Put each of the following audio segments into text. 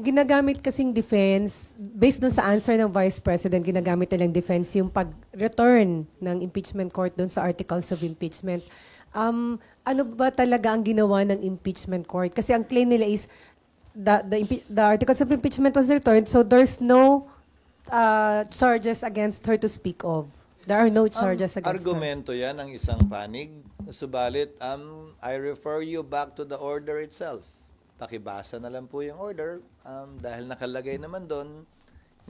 ginagamit kasing defense, based dun sa answer ng Vice President, ginagamit nilang defense yung pag-return ng impeachment court dun sa articles of impeachment. Um, ano ba talaga ang ginawa ng impeachment court? Kasi ang claim nila is the, the, the articles of impeachment was returned, so there's no uh, charges against her to speak of. There are no charges Ang against her. argumento yan ng isang panig. Subalit, um, I refer you back to the order itself. Pakibasa na lang po yung order um, dahil nakalagay naman doon,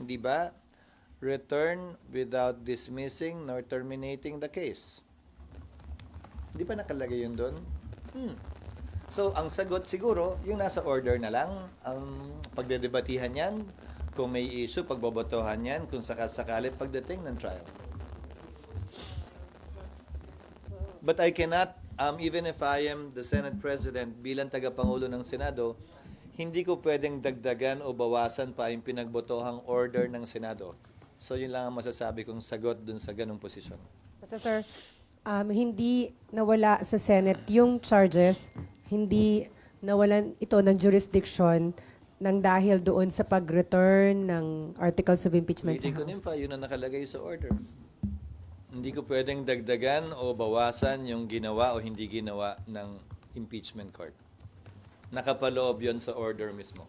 hindi ba, return without dismissing nor terminating the case. Hindi ba nakalagay yun doon? Hmm. So, ang sagot siguro, yung nasa order na lang, ang pagdedebatihan yan, kung may issue, pagbobotohan yan, kung sakasakali pagdating ng trial. But I cannot, um, even if I am the Senate President, bilang tagapangulo ng Senado, hindi ko pwedeng dagdagan o bawasan pa yung pinagbotohang order ng Senado. So yun lang ang masasabi kong sagot dun sa ganong posisyon. Basta sir, um, hindi nawala sa Senate yung charges, hindi nawalan ito ng jurisdiction ng dahil doon sa pag-return ng articles of impeachment sa Hindi ko House. pa, yun ang nakalagay sa order. Hindi ko pwedeng dagdagan o bawasan yung ginawa o hindi ginawa ng impeachment court. Nakapaloob yon sa order mismo.